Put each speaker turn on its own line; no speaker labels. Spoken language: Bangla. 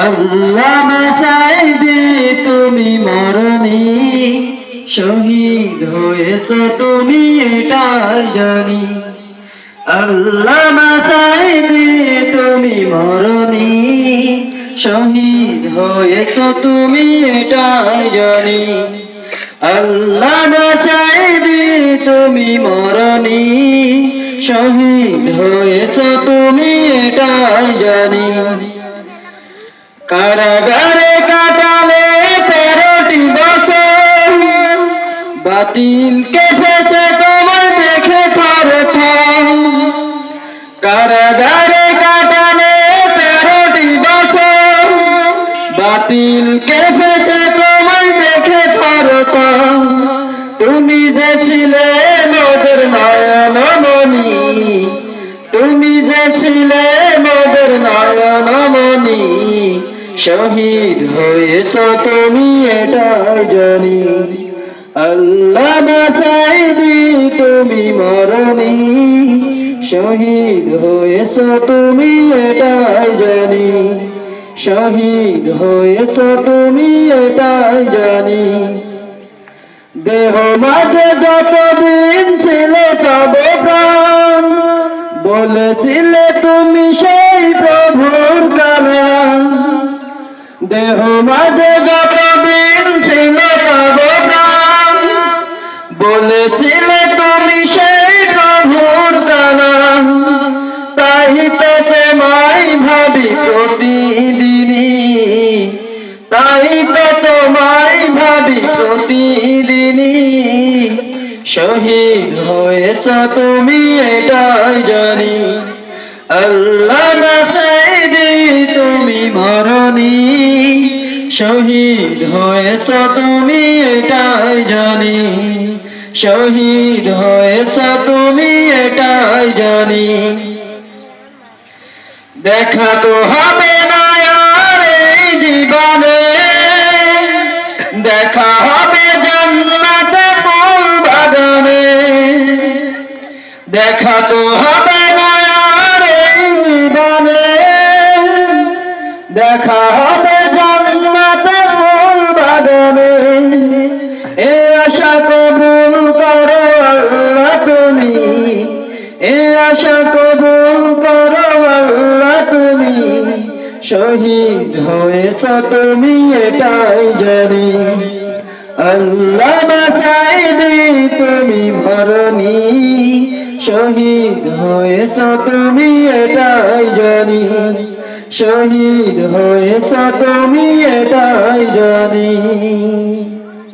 আল্লামা সাইদি তুমি মরণি। শহীদ হয়েছ তুমি, এটাই জানি। আল্লামা সাইদি তুমি মরণি। শহীদ হয়েছ তুমি, এটাই জানি। আল্লামা সাইদি তুমি মরণি। শহীদ হয়েছ তুমি জানি কারাগারে কাটালে তেরোটি বছর। বাতিল কেটেছে তোমার দেখে প্রথম কারাগারে কাটালে তেরোটি বছর। বাতিল কেটেছে শহীদ হয়েছ তুমি এটাই জানি। আল্লাহ বাসাইদি তুমি মরণি। শহীদ হয়েছ তুমি এটাই জানি। শহীদ হয়েছ তুমি এটাই জানি। দেহ মাঝে যতদিন ছিল তব প্রাণ। বলেছিলে তুমি সেই প্রভুর কালাম দেহ মাঝে যতদিন ছিল তব প্রাণ। বলেছিলে তুমি সেই প্রভুর কালাম তাই তো তোমায় ভাবি প্রতিদিনই। তাই তো তোমায় ভাবি প্রতিদিনই। শহীদ হয়েছ তুমি, এটাই জানি। আল্লাহ তুমি মরণি শহীদ হয়েছ তুমি এটাই জানি। শহীদ হয়েছ তুমি এটাই জানি। দেখা তো হবে না এই জীবনে। দেখা হবে জান্নাতে ফুল বাগানে। দেখা তো হবে না এই জীবনে। দেখা এ আশা কবুল করো আল্লাহ তুমি। এ আশা কবুল করো আল্লাহ তুমি। শহীদ হয়েছ তুমি এটাই জানি। আল্লাহ বাসাইদি তুমি মরণি শহীদ হয়েছ তুমি এটাই জানি। শহীদ হয়েছ তুমি এটাই জানি।